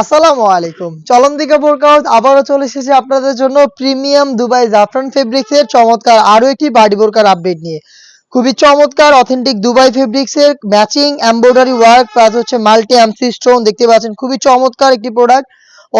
আসসালামু আলাইকুম। চলন্তি কাপড় কাউস আবারও চলে এসেছে আপনাদের জন্য প্রিমিয়াম দুবাই জাফরান ফেব্রিক্স এর চমৎকার আরও একটি বাড়ি বোরকার আপডেট নিয়ে। খুবই চমৎকার অথেন্টিক দুবাই ফেব্রিক্স এর ম্যাচিং এমব্রয়ডারি ওয়ার্ক প্লাস হচ্ছে মাল্টি এমসি স্টোন দেখতে পাচ্ছেন। খুবই চমৎকার একটি প্রোডাক্ট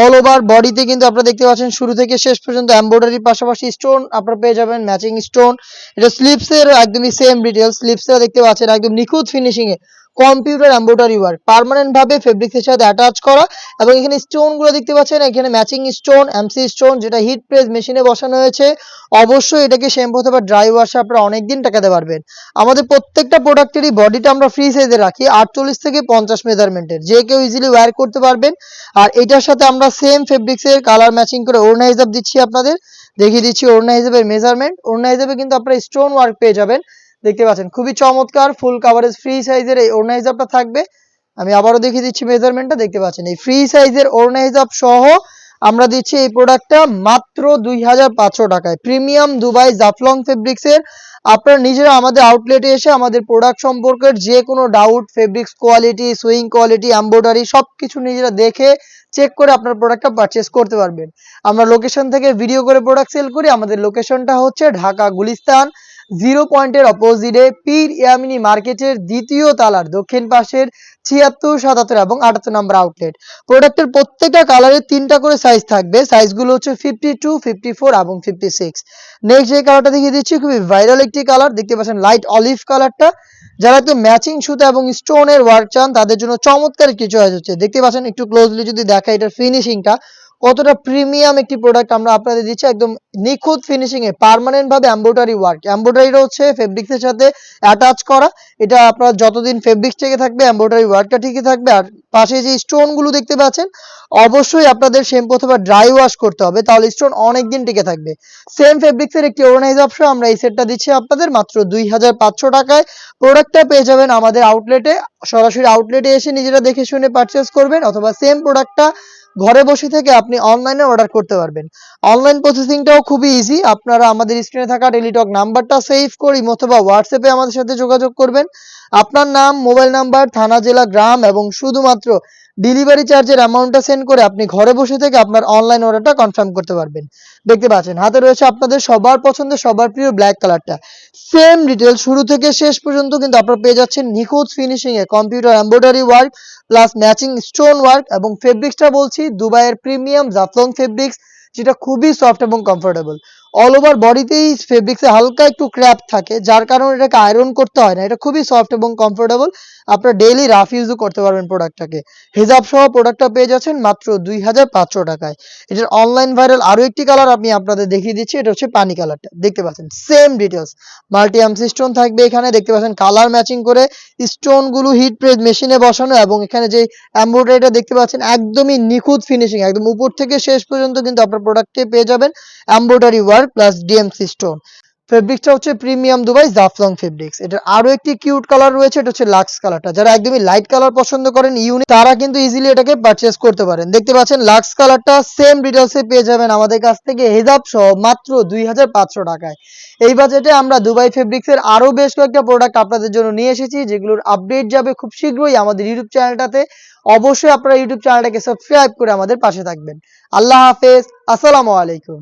অল ওভার বডিতে কিন্তু আপনারা দেখতে পাচ্ছেন, শুরু থেকে শেষ পর্যন্ত এমব্রয়ডারির পাশাপাশি স্টোন আপনারা পেয়ে যাবেন ম্যাচিং স্টোন এটা স্লিপস এর একদমই সেম ডিটেল স্লিপস এর দেখতে পাচ্ছেন, একদম নিখুঁত ফিনিশিং এ কম্পিউটার এমব্রয়ডারি ওয়ার্ক পার্মানেন্ট ভাবে ফেব্রিক্সের সাথে অ্যাটাচ করা এবং এখানে স্টোনগুলো দেখতে পাচ্ছেন, এখানে ম্যাচিং স্টোন এমসি স্টোন যেটা হিট প্রেস মেশিনে বসানো হয়েছে। অবশ্যই এটাকে শ্যাম্পু অথবা ড্রাই ওয়াশে আপনারা অনেকদিন টাকাতে পারবেন। আমাদের প্রত্যেকটা প্রোডাক্টেরই বডিটা আমরা ফ্রি সাইজে রাখি, আটচল্লিশ থেকে পঞ্চাশ মেজারমেন্টের যে কেউ ইজিলি ওয়্যার করতে পারবেন। আর এটার সাথে আমরা সেম ফেব্রিক্সের কালার ম্যাচিং করে ওড়না হিসাব দিচ্ছি আপনাদের। দেখিয়ে দিচ্ছি ওড়না হিসেবে মেজারমেন্ট ওড়না হিসেবে কিন্তু আপনারা স্টোন ওয়ার্ক পেয়ে যাবেন। দেখতে পাচ্ছেন, খুবই চমৎকার ফুল কাভারেজ ফ্রি সাইজের এই ওড়না হিসাবটা থাকবে। আমি আবারও দেখিয়ে দিচ্ছি মেজারমেন্টটা দেখতে পাচ্ছেন, এই ফ্রি সাইজের ওড়না হিসাব সহ আমরা দিচ্ছি এই প্রোডাক্টটা মাত্র দুই হাজার পাঁচশো টাকায়। প্রিমিয়াম দুবাই জাফলং ফেব্রিক্সের আপনারা নিজেরা আমাদের আউটলেটে এসে আমাদের প্রোডাক্ট সম্পর্কে যে কোনো doubt fabrics quality sewing quality embroidery সব কিছু নিজেরা দেখে চেক করে আপনার প্রোডাক্টটা পারচেস করতে পারবেন। আমরা লোকেশন থেকে ভিডিও করে প্রোডাক্ট সেল করি, আমাদের লোকেশনটা হচ্ছে ঢাকা, গুলিস্তান। জিরো পয়েন্টের অপোজিটে পীর ইয়ামিনী মার্কেটের দ্বিতীয় তালার দক্ষিণ পাশের ছিয়াত্তর, সাতাত্তর এবং আটাত্তর নাম্বার আউটলেট প্রোডাক্টের প্রত্যেকটা কালারের তিনটা করে সাইজ থাকবে। সাইজগুলো হচ্ছে ফিফটি টু ফিফটি ফোর এবং ফিফটি সিক্স নেক্সট যে কালারটা দেখিয়ে দিচ্ছি, খুবই ভাইরাল একটি কালার দেখতে পাচ্ছেন লাইট অলিভ কালারটা যারা একটু ম্যাচিং সুতা এবং স্টোনের ওয়ার্ক চান, তাদের জন্য চমৎকার একটি চয়েস হচ্ছে দেখতে পাচ্ছেন, একটু ক্লোজলি যদি দেখা এটার ফিনিশিংটা কতটা প্রিমিয়াম একটি প্রোডাক্ট আমরা আপনাদের দিচ্ছি, একদম নিখুঁত ফিনিশিং এ পার্মানেন্ট ভাবে এমব্রয়ডারি ওয়ার্ক এমব্রয়ডারিটা হচ্ছে ফেব্রিক্স এর সাথে অ্যাটাচ করা। এটা আপনার যতদিন ফেব্রিক্স থেকে থাকবে এমব্রয়ডারি ওয়ার্কটা ঠিকই থাকবে। আর পাশে যে স্টোনগুলো দেখতে পাচ্ছেন, অবশ্যই আপনাদের শ্যাম্পু অথবা ড্রাই ওয়াশ করতে হবে, তাহলে স্টোন অনেক দিন টিকে থাকবে। সেম ফেব্রিক্স এর একটি ওরনাইজ অপশন আমরা এই সেটটা দিচ্ছি আপনাদের, মাত্র দুই হাজার পাঁচশো টাকায়। প্রোডাক্টটা পেয়ে যাবেন আমাদের আউটলেটে সরাসরি আউটলেটে এসে নিজেরা দেখে শুনে পারচেস করবেন, অথবা সেম প্রোডাক্টটা ঘরে বসে থেকে আপনি অনলাইনে অর্ডার করতে পারবেন। অনলাইন প্রসেসিংটাও খুবই ইজি আপনারা আমাদের স্ক্রিনে থাকা টেলিটক নাম্বারটা সেভ করি অথবা হোয়াটসঅ্যাপে আমাদের সাথে যোগাযোগ করবেন। আপনার নাম মোবাইল নাম্বার থানা, জেলা, গ্রাম এবং শুধুমাত্র ডেলিভারি চার্জের অ্যামাউন্টটা সেন্ড করে আপনি ঘরে বসে থেকে আপনার অনলাইন অর্ডারটা কনফার্ম করতে পারবেন। দেখতে পাচ্ছেন, হাতে রয়েছে আপনাদের সবার পছন্দের, সবার প্রিয় ব্ল্যাক কালারটা সেম ডিটেল শুরু থেকে শেষ পর্যন্ত কিন্তু আপনারা পেয়ে যাচ্ছেন নিখুঁত ফিনিশিং এ computer embroidery work plus matching stone work এবং ফেব্রিক্সটা বলছি, দুবাইয়ের প্রিমিয়াম জাফলং ফেব্রিক্স যেটা খুবই সফট এবং কমফোর্টেবল অল ওভার বডিতেই ফেব্রিক্সে হালকা একটু ক্র্যাপ থাকে, যার কারণে এটাকে আয়রন করতে হয় না। এটা খুবই সফট এবং কমফোর্টেবল আপনারা ডেইলি রাফ ইউজও করতে পারবেন প্রোডাক্টটাকে হিজাব সহ প্রোডাক্টটা পেয়ে যাচ্ছেন মাত্র দুই হাজার পাঁচশো টাকায়। এটার অনলাইন ভাইরাল আরও একটি কালার আমি আপনাদের দেখিয়ে দিচ্ছি, এটা হচ্ছে পানি কালারটা দেখতে পাচ্ছেন same details multi MC stone থাকবে এখানে, দেখতে পাচ্ছেন কালার ম্যাচিং করে স্টোনগুলো হিট প্রেস মেশিনে বসানো এবং এখানে যে এমব্রয়ডারিটা দেখতে পাচ্ছেন, একদমই নিখুঁত ফিনিশিং একদম উপর থেকে শেষ পর্যন্ত কিন্তু আপনার প্রোডাক্টে পেয়ে যাবেন। এমব্রয়ডারি প্লাস ডিএমসি স্টোন ফেব্রিক্সটা হচ্ছে প্রিমিয়াম দুবাই জাফলং ফেব্রিক্স এটার আরও একটি কিউট কালার রয়েছে, এটা হচ্ছে লাক্স কালারটা যারা একদমই লাইট কালার পছন্দ করেন ইউনিক তারা কিন্তু ইজিলি এটাকে পারচেস করতে পারেন। দেখতে পাচ্ছেন লাক্স কালারটা সেম ডিটেলসে পেয়ে যাবেন আমাদের কাছ থেকে হেজাব সহ মাত্র দুই হাজার পাঁচশো টাকায়। এই বাজেটে আমরা দুবাই ফেব্রিক্সের আরও বেশ কয়েকটা প্রোডাক্ট আপনাদের জন্য নিয়ে এসেছি, যেগুলোর আপডেট যাবে খুব শীঘ্রই আমাদের ইউটিউব চ্যানেলটাতে অবশ্যই আপনারা ইউটিউব চ্যানেলটাকে সাবস্ক্রাইব করে আমাদের পাশে থাকবেন। আল্লাহ হাফেজ, আসসালামু আলাইকুম।